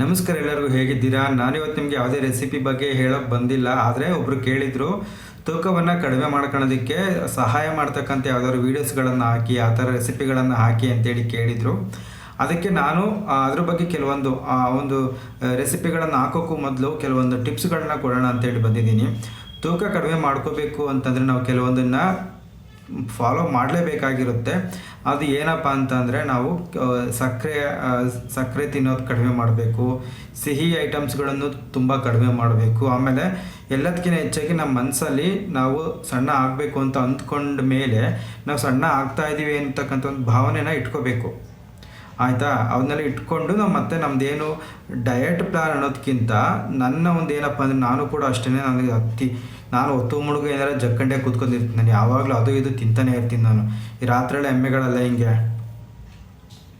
ನಮಸ್ಕಾರ ಎಲ್ಲರಿಗೂ ಹೇಗಿದ್ದೀರಾ? ನಾನಿವತ್ತು ನಿಮಗೆ ಯಾವುದೇ ರೆಸಿಪಿ ಬಗ್ಗೆ ಹೇಳೋಕ್ಕೆ ಬಂದಿಲ್ಲ, ಆದರೆ ಒಬ್ಬರು ಕೇಳಿದರು, ತೂಕವನ್ನು ಕಡಿಮೆ ಮಾಡ್ಕೊಳ್ಳೋದಕ್ಕೆ ಸಹಾಯ ಮಾಡ್ತಕ್ಕಂಥ ಯಾವುದಾದ್ರು ವೀಡಿಯೋಸ್ಗಳನ್ನು ಹಾಕಿ, ಆ ಥರ ರೆಸಿಪಿಗಳನ್ನು ಹಾಕಿ ಅಂತೇಳಿ ಕೇಳಿದರು. ಅದಕ್ಕೆ ನಾನು ಅದ್ರ ಬಗ್ಗೆ ಕೆಲವೊಂದು ಒಂದು ರೆಸಿಪಿಗಳನ್ನು ಹಾಕೋಕ್ಕೂ ಮೊದಲು ಕೆಲವೊಂದು ಟಿಪ್ಸ್ಗಳನ್ನ ಕೊಡೋಣ ಅಂತೇಳಿ ಬಂದಿದ್ದೀನಿ. ತೂಕ ಕಡಿಮೆ ಮಾಡ್ಕೋಬೇಕು ಅಂತಂದರೆ ನಾವು ಕೆಲವೊಂದನ್ನು ಫಾಲೋ ಮಾಡಲೇಬೇಕಾಗಿರುತ್ತೆ. ಅದು ಏನಪ್ಪ ಅಂತಂದರೆ ನಾವು ಸಕ್ಕರೆ ಸಕ್ಕರೆ ತಿನ್ನೋದು ಕಡಿಮೆ ಮಾಡಬೇಕು. ಸಿಹಿ ಐಟಮ್ಸ್ಗಳನ್ನು ತುಂಬ ಕಡಿಮೆ ಮಾಡಬೇಕು. ಆಮೇಲೆ ಎಲ್ಲದಕ್ಕಿಂತ ಹೆಚ್ಚಾಗಿ ನಮ್ಮ ಮನಸ್ಸಲ್ಲಿ ನಾವು ಸಣ್ಣ ಆಗಬೇಕು ಅಂತ ಅಂದ್ಕೊಂಡ ಮೇಲೆ ನಾವು ಸಣ್ಣ ಆಗ್ತಾ ಇದ್ದೀವಿ ಅಂತಕ್ಕಂಥ ಒಂದು ಭಾವನೆನ ಇಟ್ಕೋಬೇಕು. ಆಯಿತಾ? ಅವನ್ನೆಲ್ಲ ಇಟ್ಕೊಂಡು ನಾವು ಮತ್ತೆ ನಮ್ಮದೇನು ಡಯಟ್ ಪ್ಲಾನ್ ಅನ್ನೋದಕ್ಕಿಂತ ನನ್ನ ಒಂದು ಏನಪ್ಪ ಅಂದರೆ ನಾನು ಕೂಡ ಅಷ್ಟೇ ನನಗೆ ಅತ್ತಿ ನಾನು ಒತ್ತು ಮುಳುಗು ಏನಾರ ಜಕ್ಕಂಡೆ ಕೂತ್ಕೊಂಡಿರ್ತೀನಿ. ನಾನು ಯಾವಾಗಲೂ ಅದು ಇದು ತಿಂತಾನೆ ಇರ್ತೀನಿ ನಾನು. ಈ ರಾತ್ರಿಯೆಲ್ಲ ಎಮ್ಮೆಗಳೆಲ್ಲ ಹಿಂಗೆ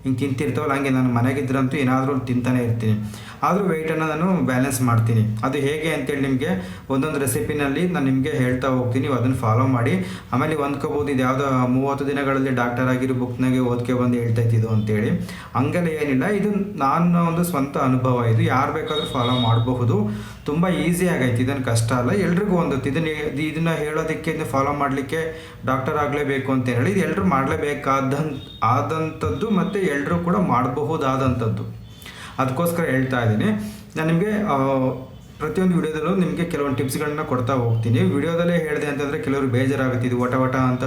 ಹಿಂಗೆ ತಿಂತಿರ್ತಾವಲ್ಲ, ಹಂಗೆ ನಾನು ಮನೆಗಿದ್ರಂತೂ ಏನಾದರೂ ತಿಂತಾನೆ ಇರ್ತೀನಿ. ಆದರೂ ವೆಯ್ಟನ್ನು ನಾನು ಬ್ಯಾಲೆನ್ಸ್ ಮಾಡ್ತೀನಿ. ಅದು ಹೇಗೆ ಅಂತೇಳಿ ನಿಮಗೆ ಒಂದೊಂದು ರೆಸಿಪಿನಲ್ಲಿ ನಾನು ನಿಮಗೆ ಹೇಳ್ತಾ ಹೋಗ್ತೀನಿ. ಅದನ್ನು ಫಾಲೋ ಮಾಡಿ. ಆಮೇಲೆ ಹೊಂದ್ಕೋಬೋದು. ಇದು ಯಾವುದೋ ಮೂವತ್ತು ದಿನಗಳಲ್ಲಿ ಡಾಕ್ಟರ್ ಆಗಿರೋ ಬುಕ್ನಾಗೆ ಓದ್ಕೆ ಬಂದು ಹೇಳ್ತಾ ಇದ್ದಿದ್ದು ಅಂತೇಳಿ. ಹಂಗೆಲ್ಲ ಏನಿಲ್ಲ. ಇದು ನನ್ನ ಒಂದು ಸ್ವಂತ ಅನುಭವ. ಇದು ಯಾರು ಬೇಕಾದರೂ ಫಾಲೋ ಮಾಡಬಹುದು. ತುಂಬ ಈಸಿ ಆಗೈತೆ. ಇದನ್ನು ಕಷ್ಟ ಅಲ್ಲ. ಎಲ್ರಿಗೂ ಒಂದು ಇದನ್ನು ಇದನ್ನು ಹೇಳೋದಕ್ಕೆ, ಇದನ್ನು ಫಾಲೋ ಮಾಡಲಿಕ್ಕೆ ಡಾಕ್ಟರ್ ಆಗಲೇಬೇಕು ಅಂತ ಹೇಳಿ. ಇದು ಎಲ್ಲರೂ ಮಾಡಲೇಬೇಕಾದಂಥ ಆದಂಥದ್ದು ಮತ್ತು ಎಲ್ಲರೂ ಕೂಡ ಮಾಡಬಹುದಾದಂಥದ್ದು. ಅದಕ್ಕೋಸ್ಕರ ಹೇಳ್ತಾ ಇದ್ದೀನಿ. ನಾನು ನಿಮಗೆ ಪ್ರತಿಯೊಂದು ವಿಡಿಯೋದಲ್ಲೂ ನಿಮಗೆ ಕೆಲವೊಂದು ಟಿಪ್ಸ್ಗಳನ್ನ ಕೊಡ್ತಾ ಹೋಗ್ತೀನಿ. ವಿಡಿಯೋದಲ್ಲೇ ಹೇಳಿದೆ ಅಂತಂದರೆ ಕೆಲವರು ಬೇಜಾರಾಗುತ್ತೆ, ಇದು ಒಟ ವಟ ಅಂತ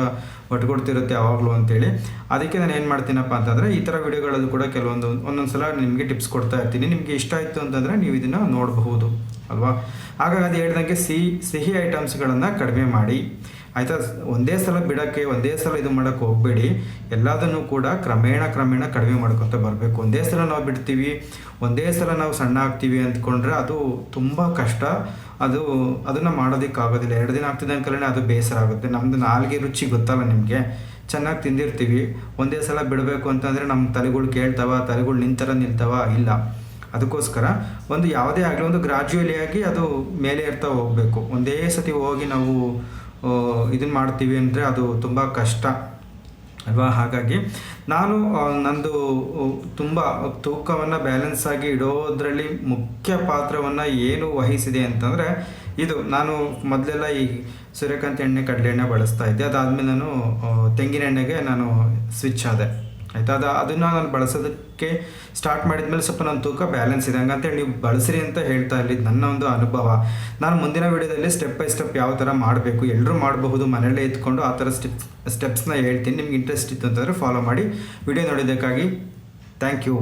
ಒಟ್ಕೊಡ್ತಿರುತ್ತೆ ಯಾವಾಗಲೂ ಅಂತೇಳಿ. ಅದಕ್ಕೆ ನಾನು ಏನು ಮಾಡ್ತೀನಪ್ಪ ಅಂತಂದರೆ, ಈ ಥರ ವಿಡಿಯೋಗಳಲ್ಲೂ ಕೂಡ ಕೆಲವೊಂದು ಒಂದೊಂದು ಸಲ ನಿಮಗೆ ಟಿಪ್ಸ್ ಕೊಡ್ತಾ ಇರ್ತೀನಿ. ನಿಮಗೆ ಇಷ್ಟ ಆಯಿತು ಅಂತಂದರೆ ನೀವು ಇದನ್ನು ನೋಡಬಹುದು, ಅಲ್ವಾ? ಹಾಗಾಗಿ ಅದು ಹೇಳ್ದಂಗೆ ಸಿಹಿ ಸಿಹಿ ಐಟಮ್ಸ್ಗಳನ್ನು ಕಡಿಮೆ ಮಾಡಿ. ಆಯಿತಾ? ಒಂದೇ ಸಲ ಬಿಡೋಕ್ಕೆ, ಒಂದೇ ಸಲ ಇದು ಮಾಡೋಕ್ಕೆ ಹೋಗಬೇಡಿ. ಎಲ್ಲದನ್ನು ಕೂಡ ಕ್ರಮೇಣ ಕ್ರಮೇಣ ಕಡಿಮೆ ಮಾಡ್ಕೊತ ಬರಬೇಕು. ಒಂದೇ ಸಲ ನಾವು ಬಿಡ್ತೀವಿ, ಒಂದೇ ಸಲ ನಾವು ಸಣ್ಣ ಆಗ್ತೀವಿ ಅಂದ್ಕೊಂಡ್ರೆ ಅದು ತುಂಬ ಕಷ್ಟ. ಅದು, ಅದನ್ನು ಮಾಡೋದಕ್ಕಾಗೋದಿಲ್ಲ. ಎರಡು ದಿನ ಆಗ್ತಿದ್ದ ಅಂಕಲೇ ಅದು ಬೇಸರ ಆಗುತ್ತೆ. ನಮ್ಮದು ನಾಲ್ಗೆ ರುಚಿ ಗೊತ್ತಲ್ಲ ನಿಮಗೆ. ಚೆನ್ನಾಗಿ ತಿಂದಿರ್ತೀವಿ. ಒಂದೇ ಸಲ ಬಿಡಬೇಕು ಅಂತಂದರೆ ನಮ್ಮ ತಲೆಗಳು ಕೇಳ್ತಾವ, ತಲೆಗಳು ನಿಂತರ ನಿಲ್ತಾವ? ಇಲ್ಲ. ಅದಕ್ಕೋಸ್ಕರ ಒಂದು ಯಾವುದೇ ಆಗಲಿ, ಒಂದು ಗ್ರಾಜ್ಯುಯಲಿ ಆಗಿ ಅದು ಮೇಲೆ ಇರ್ತಾ ಹೋಗಬೇಕು. ಒಂದೇ ಸತಿ ಹೋಗಿ ನಾವು ಇದನ್ನು ಮಾಡ್ತೀವಿ ಅಂದರೆ ಅದು ತುಂಬ ಕಷ್ಟ. ಅಲ್ವಾ? ಹಾಗಾಗಿ ನಾನು ನಂದು ತುಂಬ ತೂಕವನ್ನು ಬ್ಯಾಲೆನ್ಸ್ ಆಗಿ ಇಡೋದ್ರಲ್ಲಿ ಮುಖ್ಯ ಪಾತ್ರವನ್ನು ಏನು ವಹಿಸಿದೆ ಅಂತಂದರೆ, ಇದು ನಾನು ಮೊದಲೆಲ್ಲ ಈ ಸೂರ್ಯಕಾಂತಿ ಎಣ್ಣೆ, ಕಡಲೆ ಎಣ್ಣೆ ಬಳಸ್ತಾ ಇದ್ದೆ. ಅದಾದಮೇಲೆ ನಾನು ತೆಂಗಿನ ಎಣ್ಣೆಗೆ ನಾನು ಸ್ವಿಚ್ ಆದೆ. ಆಯಿತಾ? ಅದು ಅದನ್ನು ನಾನು ಬಳಸೋದಕ್ಕೆ ಸ್ಟಾರ್ಟ್ ಮಾಡಿದ್ಮೇಲೆ ಸ್ವಲ್ಪ ನನ್ನ ತೂಕ ಬ್ಯಾಲೆನ್ಸ್ ಇದೆ. ಹಂಗಂತೇಳಿ ನೀವು ಬಳಸ್ರಿ ಅಂತ ಹೇಳ್ತಾ ಇರಲಿ ನನ್ನ ಒಂದು ಅನುಭವ. ನಾನು ಮುಂದಿನ ವಿಡಿಯೋದಲ್ಲಿ ಸ್ಟೆಪ್ ಬೈ ಸ್ಟೆಪ್ ಯಾವ ಥರ ಮಾಡಬೇಕು ಎಲ್ಲರೂ ಮಾಡಬಹುದು, ಮನೆಯಲ್ಲೇ ಇದ್ಕೊಂಡು ಆ ಥರ ಸ್ಟೆಪ್ ಸ್ಟೆಪ್ಸ್ನ ಹೇಳ್ತೀನಿ. ನಿಮ್ಗೆ ಇಂಟ್ರೆಸ್ಟ್ ಇತ್ತು ಅಂತಂದರೆ ಫಾಲೋ ಮಾಡಿ. Video ನೋಡಿದ್ದಕ್ಕಾಗಿ thank you